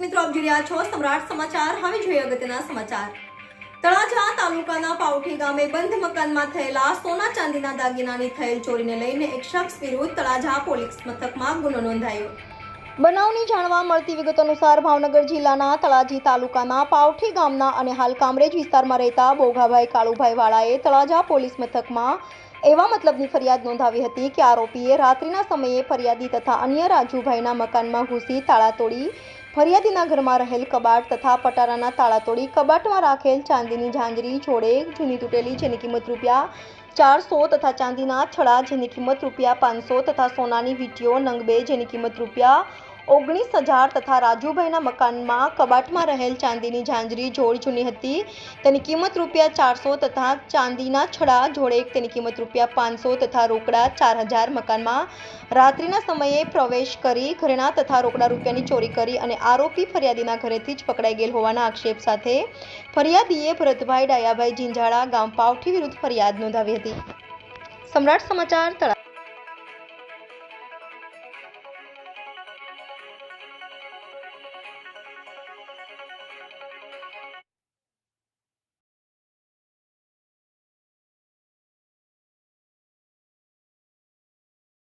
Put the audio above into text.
મિત્રો, આપ જોઈ છો સમ્રાટ સમાચાર. હવે જોઈએ અગત્યના સમાચાર. તળાજા તાલુકાના પાઉઠી ગામે બંધ મકાનમાં થયેલા સોના ચાંદીના દાગીનાની થયેલ ચોરીને લઈને એક શખ્સ વિરુદ્ધ તળાજા પોલીસ મથકમાં ગુનો નોંધાયો. બનાવની જાણવા મળતી વિગત અનુસાર ભાવનગર જિલ્લાના તળાજી તાલુકાના પાવઠી ગામના અને હાલ કામરેજ વિસ્તારમાં રહેતા બોઘાભાઈ કાળુભાઈ વાળાએ તળાજા પોલીસ મથકમાં એવા મતલબની ફરિયાદ નોંધાવી હતી કે આરોપીએ રાત્રિના સમયે ફરિયાદી તથા અન્ય રાજુભાઈના મકાનમાં ઘૂસી તાળા તોડી ફરિયાદીના ઘરમાં રહેલ કબાટ તથા પટારાના તાળા તોડી કબાટમાં રાખેલ ચાંદીની ઝાંઝરી છોડે જૂની તૂટેલી, જેની કિંમત રૂપિયા ચારસો તથા ચાંદીના છડા જેની કિંમત રૂપિયા પાંચસો તથા સોનાની વીંટીઓ નંગબે જેની કિંમત રૂપિયા ઓગણીસ હજાર તથા રાજુભાઈના મકાનમાં કબાટમાં રહેલ ચાંદીની ઝાંઝરી જોડ જૂની હતી. તેની કિંમત રૂપિયા ચારસો તથા ચાંદીના છડા જોડે તેની કિંમત રૂપિયા પાંચસો તથા રોકડા ચાર હજાર મકાનમાં રાત્રિના સમયે પ્રવેશ કરી ઘરેણા તથા રોકડા રૂપિયાની ચોરી કરી અને આરોપી ફરિયાદીના ઘરેથી જ પકડાઈ ગયેલ હોવાના આક્ષેપ સાથે ફરિયાદીએ ભરતભાઈ ડાયાભાઈ જીંજાળા ગામ પાવઠી વિરુદ્ધ ફરિયાદ નોંધાવી હતી. સમ્રાટ સમાચાર તળા